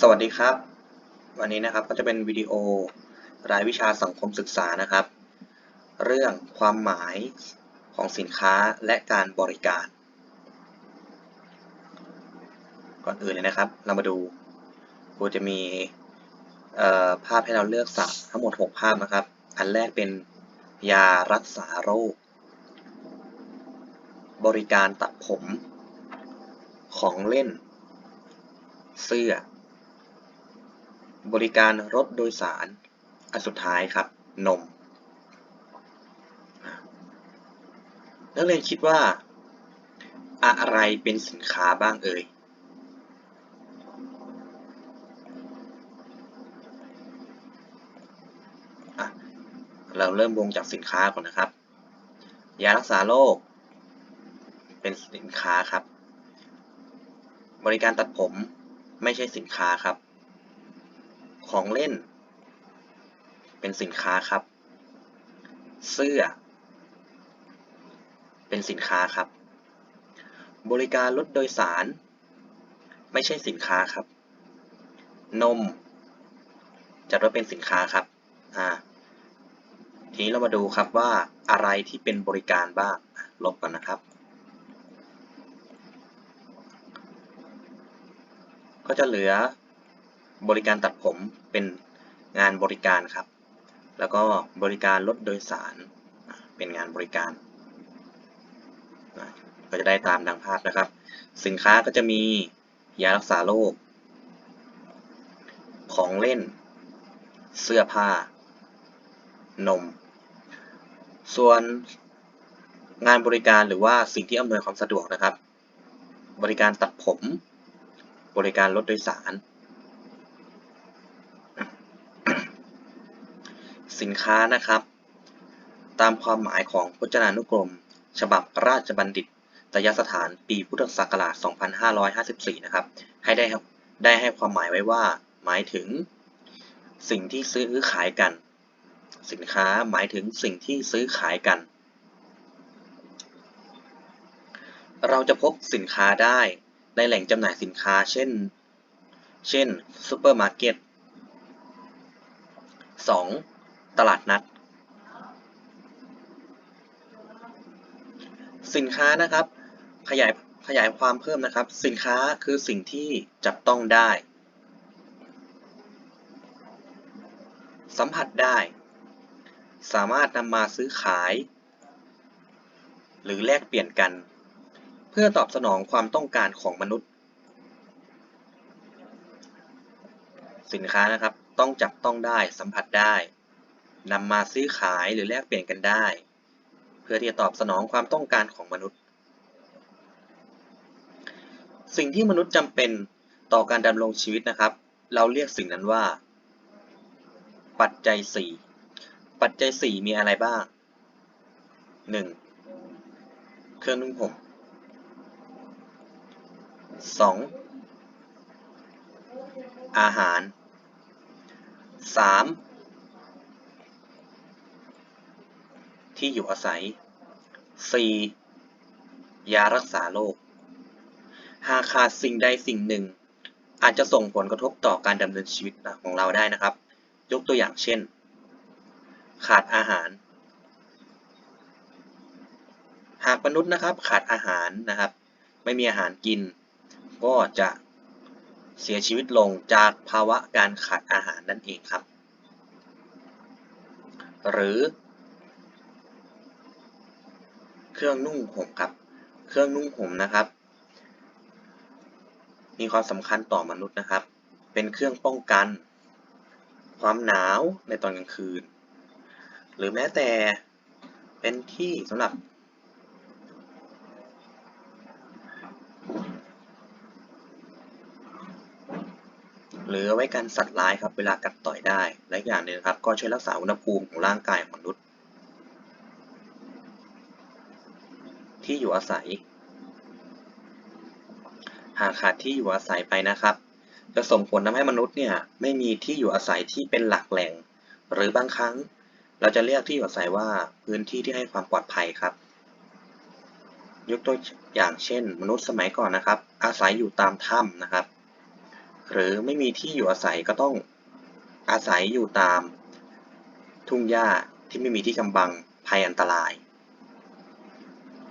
สวัสดีครับ วันนี้นะครับก็จะเป็นวิดีโอรายวิชาสังคมศึกษานะครับ เรื่องความหมายของสินค้าและการบริการ ก่อนอื่นเลยนะครับ เรามาดูครูจะมีภาพให้เราเลือกสักทั้งหมด 6 ภาพนะครับ อันแรกเป็นยารักษาโรค บริการตัดผม ของเล่น เสื้อ บริการรถโดยสาร อันสุดท้ายครับ นม นักเรียนคิดว่า อะไรเป็นสินค้าบ้างเอ่ย เราเริ่มวงจากสินค้าก่อนนะครับ ยารักษาโรค เป็นสินค้าครับ บริการตัดผมไม่ใช่สินค้าครับ ของเล่น เป็นสินค้าครับ เสื้อ เป็นสินค้าครับ บริการรถโดยสาร ไม่ใช่สินค้าครับ นม จัดว่าเป็นสินค้าครับ อ่า ทีนี้เรามาดูครับว่าอะไรที่เป็นบริการบ้าง ลบก่อนนะครับก็จะเหลือ บริการตัดผมเป็นงานบริการครับ แล้วก็บริการรถโดยสารเป็นงานบริการ ก็จะได้ตามดังภาพนะครับ สินค้าก็จะมียารักษาโรค ของเล่น เสื้อผ้า นม ส่วนงานบริการหรือว่าสิ่งที่อำนวยความสะดวกนะครับ บริการตัดผม บริการรถโดยสาร สินค้านะครับ ตามความหมายของพจนานุกรม ฉบับราชบัณฑิตตยสถานปีพุทธศักราช 2554 นะครับ ให้ได้ได้ให้ความหมายไว้ว่า หมายถึง สิ่งที่ซื้อขายกัน สินค้าหมายถึงสิ่งที่ซื้อขายกัน เราจะพบสินค้าได้ในแหล่งจำหน่ายสินค้า เช่น เช่นซูเปอร์มาร์เก็ต 2. ตลาดนัด สินค้านะครับ ขยายขยายความเพิ่มนะครับ สินค้าคือสิ่งที่จับต้องได้ สัมผัสได้ สามารถนำมาซื้อขาย หรือแลกเปลี่ยนกัน เพื่อตอบสนองความต้องการของมนุษย์ สินค้านะครับต้องจับต้องได้สัมผัสได้ นำมาซื้อขายหรือแลกเปลี่ยนกันได้ เพื่อที่จะตอบสนองความต้องการของมนุษย์ สิ่งที่มนุษย์จำเป็นต่อการดำรงชีวิตนะครับ เราเรียกสิ่งนั้นว่า ปัจจัย 4 ปัจจัย 4 มีอะไรบ้าง 1. เครื่องนุ่งห่ม 2. อาหาร 3. ที่อยู่อาศัย 4. ยารักษาโรค หากขาดสิ่งใดสิ่งหนึ่ง อาจจะส่งผลกระทบต่อการดำเนินชีวิตของเราได้นะครับ ยกตัวอย่างเช่น ขาดอาหาร หากมนุษย์นะครับขาดอาหารนะครับ ไม่มีอาหารกิน ก็จะเสียชีวิตลงจากภาวะการขาดอาหารนั่นเองครับ หรือ เครื่องนุ่งห่มครับ เครื่องนุ่งห่มนะครับ มีความสำคัญต่อมนุษย์นะครับ เป็นเครื่องป้องกัน ความหนาวในตอนกลางคืน หรือแม้แต่เป็นที่สำหรับ หรือไว้กันสัตว์ร้ายครับเวลากัดต่อยได้ และอย่างหนึ่งครับ ก็ช่วยรักษาอุณหภูมิของร่างกายของมนุษย์ ที่อยู่อาศัย หากขาดที่อยู่อาศัยไปนะครับ จะส่งผลทำให้มนุษย์เนี่ยไม่มีที่อยู่อาศัยที่เป็นหลักแหล่ง หรือบางครั้ง เราจะเรียกที่อยู่อาศัยว่าพื้นที่ที่ให้ความปลอดภัยครับ ยกตัวอย่างเช่น มนุษย์สมัยก่อนนะครับ อาศัยอยู่ตามถ้ำนะครับ หรือไม่มีที่อยู่อาศัยก็ต้องอาศัยอยู่ตามทุ่งหญ้าที่ไม่มีที่กำบังภัยอันตราย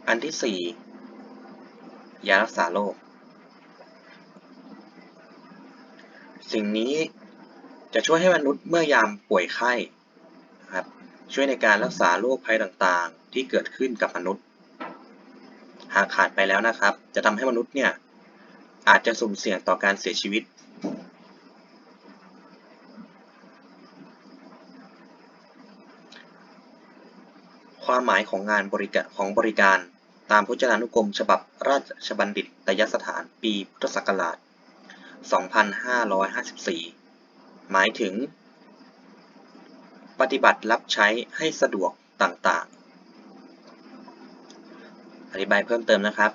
อันที่ 4 ยารักษาโรค สิ่งนี้จะช่วยให้มนุษย์เมื่อยามป่วยไข้นะครับช่วยในการรักษาโรคภัยต่างๆ ที่เกิดขึ้นกับมนุษย์ หากขาดไปแล้วนะครับ จะทำให้มนุษย์เนี่ยอาจจะสุ่มเสี่ยงต่อการเสียชีวิต ความหมายของงานบริการของบริการ ตามพจนานุกรมฉบับราชบัณฑิตยสถานปีพุทธศักราช 2554 หมายถึง ปฏิบัติรับใช้ให้สะดวกต่างๆ อธิบายเพิ่มเติมนะครับ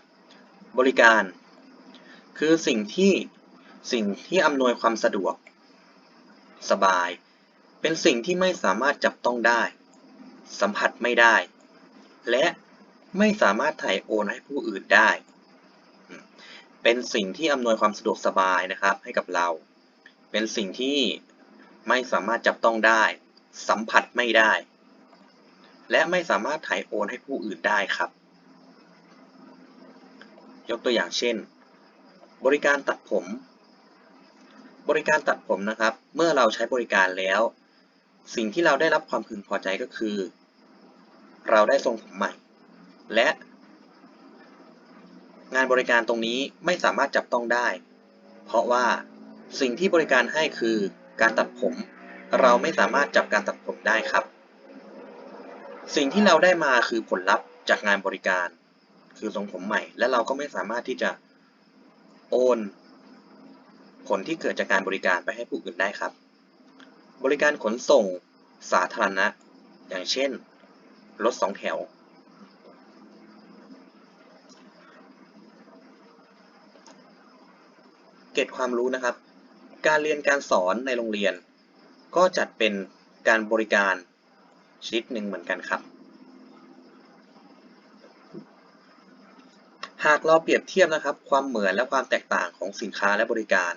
บริการ คือสิ่งที่สิ่งที่อำนวยความสะดวก สบาย เป็นสิ่งที่ไม่สามารถจับต้องได้ สัมผัสไม่ได้ และ ไม่สามารถถ่ายโอนให้ผู้อื่นได้ เป็นสิ่งที่อำนวยความสะดวกสบายนะครับ ให้กับเรา เป็นสิ่งที่ไม่สามารถจับต้องได้ สัมผัสไม่ได้ และไม่สามารถถ่ายโอนให้ผู้อื่นได้ครับ ยกตัวอย่างเช่น บริการตัดผม บริการตัดผมนะครับ เมื่อเราใช้บริการแล้ว สิ่งที่เราได้รับความพึงพอใจก็คือ เราได้ทรงผมใหม่ และ งานบริการตรงนี้ไม่สามารถจับต้องได้ เพราะว่าสิ่งที่บริการให้คือการตัดผม เราไม่สามารถจับการตัดผมได้ครับ สิ่งที่เราได้มาคือผลลัพธ์จากงานบริการ คือทรงผมใหม่ และเราก็ไม่สามารถที่จะโอนผลที่เกิดจากการบริการไปให้ผู้อื่นได้ครับ บริการขนส่งสาธารณะ อย่างเช่น รถสองแถว เกร็ดความรู้นะครับ การเรียนการสอนในโรงเรียน ก็จัดเป็นการบริการชนิดหนึ่งเหมือนกันครับ หากเราเปรียบเทียบนะครับ ความเหมือนและความแตกต่างของสินค้าและบริการ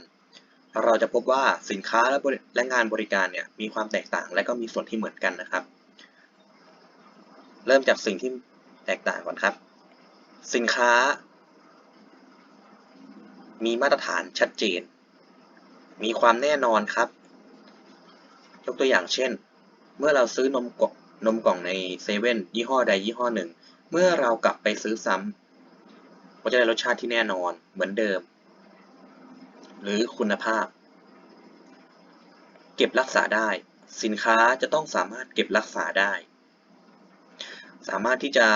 เราจะพบว่าสินค้าและและงานบริการเนี่ยมีความแตกต่างและก็มีส่วนที่เหมือนกันนะครับ เริ่มจากสิ่งที่แตกต่างก่อนครับ สินค้า มีมาตรฐานชัดเจน มีความแน่นอนครับ ยกตัวอย่างเช่น เมื่อเราซื้อนมกล่องนมกล่องในเซเว่นยี่ห้อใดยี่ห้อหนึ่ง เมื่อเรากลับไปซื้อซ้ำก็จะได้รสชาติที่แน่นอนเหมือนเดิม หรือคุณภาพ เก็บรักษาได้ สินค้าจะต้องสามารถเก็บรักษาได้ สามารถที่จะ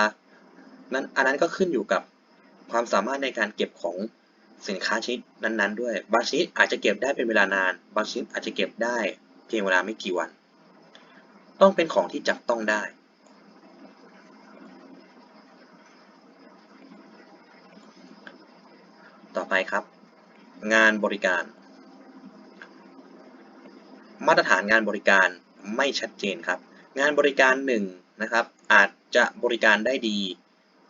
นั้นอันนั้นก็ขึ้นอยู่กับความสามารถในการเก็บของ สินค้าชนิดนั้นๆ ด้วย บางชนิดอาจจะเก็บได้เป็นเวลานาน บางชนิดอาจจะเก็บได้เพียงเวลาไม่กี่วัน ต้องเป็นของที่จับต้องได้ ต่อไปครับ งานบริการ มาตรฐานงานบริการไม่ชัดเจนครับ งานบริการหนึ่งนะครับ อาจจะบริการได้ดี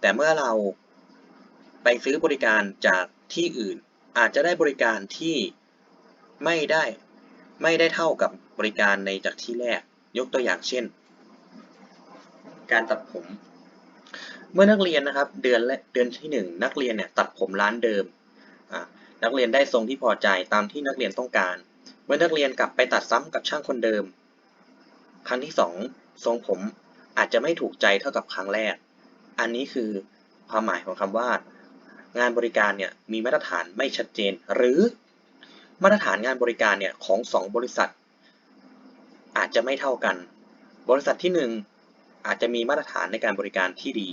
แต่เมื่อเราไปซื้อบริการจาก ที่อื่น อาจจะได้บริการที่ไม่ได้ไม่ได้เท่ากับบริการในจากที่แรก ยกตัวอย่างเช่น การตัดผม เมื่อนักเรียนนะครับเดือนและเดือนที่หนึ่งนักเรียนเนี่ยตัดผมร้านเดิม นักเรียนได้ทรงที่พอใจตามที่นักเรียนต้องการ เมื่อนักเรียนกลับไปตัดซ้ำกับช่างคนเดิม ครั้งที่สองทรงผมอาจจะไม่ถูกใจเท่ากับครั้งแรก อันนี้คือความหมายของคำว่า งานบริการเนี่ยมีมาตรฐานไม่ชัดเจน หรือมาตรฐานงานบริการเนี่ยของสองบริษัท อาจจะไม่เท่ากัน บริษัทที่หนึ่งอาจจะมีมาตรฐานในการบริการที่ดี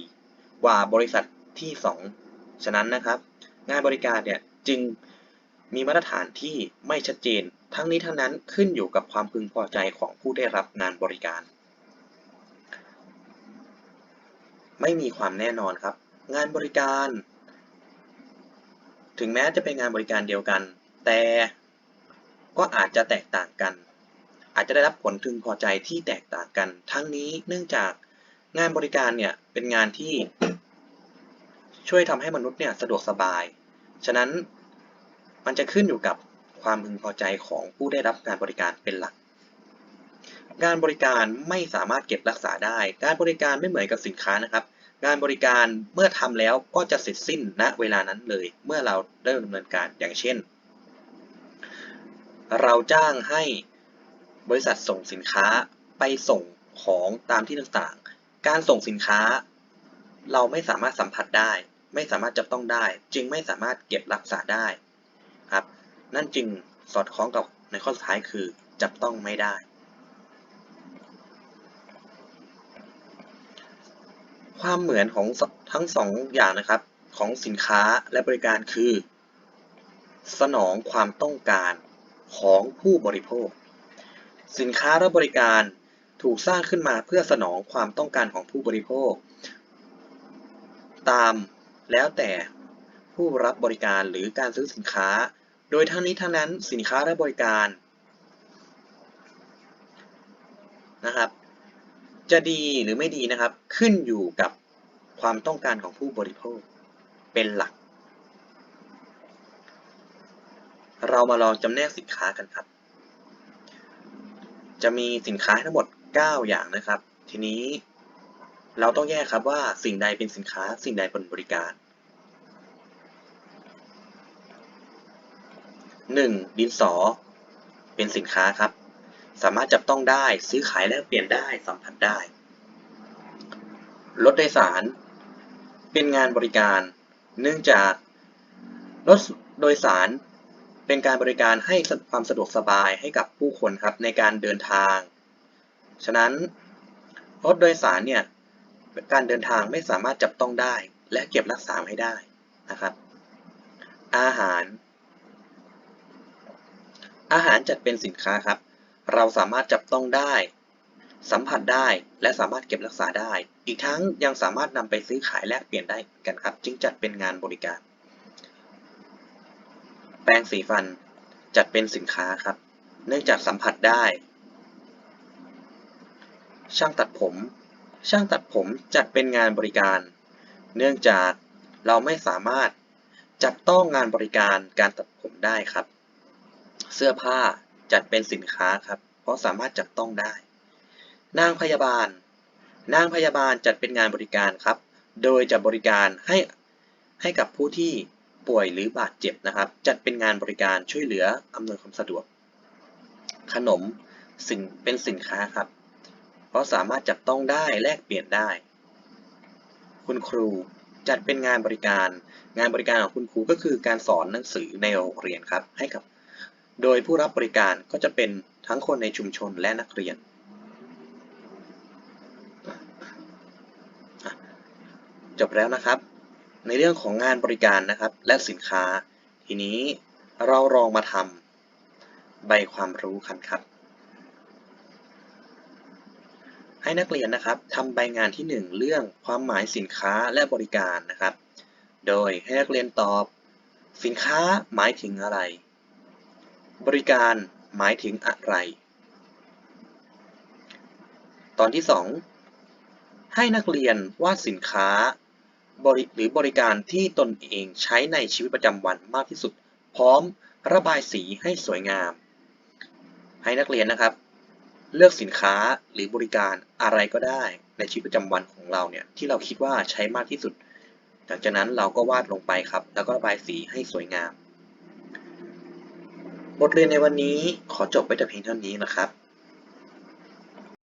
กว่าบริษัทที่สองฉะนั้นนะครับ งานบริการเนี่ยจึงมีมาตรฐานที่ไม่ชัดเจน ทั้งนี้ทั้งนั้นขึ้นอยู่กับความพึงพอใจของผู้ได้รับงานบริการ ไม่มีความแน่นอนครับ งานบริการ ถึงแม้จะเป็นงานบริการเดียวกัน แต่ก็อาจจะแตกต่างกัน อาจจะได้รับผลพึงพอใจที่แตกต่างกัน ทั้งนี้เนื่องจากงานบริการเนี่ยเป็นงานที่ช่วยทำให้มนุษย์เนี่ยสะดวกสบาย ฉะนั้นมันจะขึ้นอยู่กับความพึงพอใจของผู้ได้รับการบริการเป็นหลัก การบริการไม่สามารถเก็บรักษาได้ การบริการไม่เหมือนกับสินค้านะครับ การบริการเมื่อทำแล้วก็จะเสร็จสิ้นณเวลานั้นเลย เมื่อเราเริ่มดำเนินการอย่างเช่น เราจ้างให้บริษัทส่งสินค้าไปส่งของตามที่ต่างๆ การส่งสินค้า เราไม่สามารถสัมผัสได้ ไม่สามารถจับต้องได้ จึงไม่สามารถเก็บรักษาได้ครับนั่นจึงสอดคล้องกับในข้อสุดท้ายคือจับต้องไม่ได้ ความเหมือนของทั้งสองอย่างนะครับของสินค้าและบริการคือ สนองความต้องการของผู้บริโภค สินค้าและบริการถูกสร้างขึ้นมาเพื่อสนองความต้องการของผู้บริโภค ตามแล้วแต่ผู้รับบริการหรือการซื้อสินค้า โดยทั้งนี้ทั้งนั้นสินค้าและบริการนะครับ จะดีหรือไม่ดีนะครับ ขึ้นอยู่กับความต้องการของผู้บริโภคเป็นหลัก เรามาลองจำแนกสินค้ากันครับ จะมีสินค้าทั้งหมด 9 อย่างนะครับ ทีนี้เราต้องแยกครับว่าสิ่งใดเป็นสินค้าสิ่งใดเป็นบริการ 1. ดินสอ เป็นสินค้าครับ สามารถจับต้องได้ ซื้อขายแลกเปลี่ยนได้ สัมผัสได้ รถโดยสาร เป็นงานบริการ เนื่องจากรถโดยสารเป็นการบริการให้ความสะดวกสบายให้กับผู้คนครับในการเดินทาง ฉะนั้นรถโดยสารเนี่ยการเดินทางไม่สามารถจับต้องได้ และเก็บรักษาให้ได้นะครับ อาหาร อาหารจัดเป็นสินค้าครับ เราสามารถจับต้องได้ สัมผัสได้และสามารถเก็บรักษาได้ อีกทั้งยังสามารถนำไปซื้อขายแลกเปลี่ยนได้กันครับ จึงจัดเป็นงานบริการ แปรงสีฟันจัดเป็นสินค้าครับ เนื่องจากสัมผัสได้ ช่างตัดผม ช่างตัดผมจัดเป็นงานบริการ เนื่องจากเราไม่สามารถจับต้องงานบริการการตัดผมได้ครับ เสื้อผ้า จัดเป็นสินค้าครับ เพราะสามารถจับต้องได้ นางพยาบาล นางพยาบาลจัดเป็นงานบริการครับ โดยจะบริการให้ให้กับผู้ที่ป่วยหรือบาดเจ็บนะครับ จัดเป็นงานบริการช่วยเหลืออำนวยความสะดวก ขนมสิ่งเป็นสินค้าครับ เพราะสามารถจับต้องได้แลกเปลี่ยนได้ คุณครูจัดเป็นงานบริการ งานบริการของคุณครูก็คือการสอนหนังสือในโรงเรียนครับ ให้กับ โดยผู้รับบริการก็จะเป็นทั้งคนในชุมชนและนักเรียน จบแล้วนะครับ ในเรื่องของงานบริการนะครับ และสินค้า ทีนี้เราลองมาทำใบความรู้กันครับ ให้นักเรียนนะครับทำใบงานที่ 1 เรื่องความหมายสินค้าและบริการนะครับ โดยให้นักเรียนตอบ สินค้าหมายถึงอะไร บริการหมายถึงอะไร ตอนที่ 2 ให้นักเรียนวาดสินค้าบริหรือบริการที่ตนเองใช้ในชีวิตประจำวันมากที่สุด พร้อมระบายสีให้สวยงาม ให้นักเรียนนะครับ เลือกสินค้าหรือบริการอะไรก็ได้ในชีวิตประจำวันของเราเนี่ยที่เราคิดว่าใช้มากที่สุด หลังจากนั้นเราก็วาดลงไปครับ แล้วก็ระบายสีให้สวยงาม บทเรียนในวันนี้ขอจบไปแต่เพียงเท่านี้นะครับ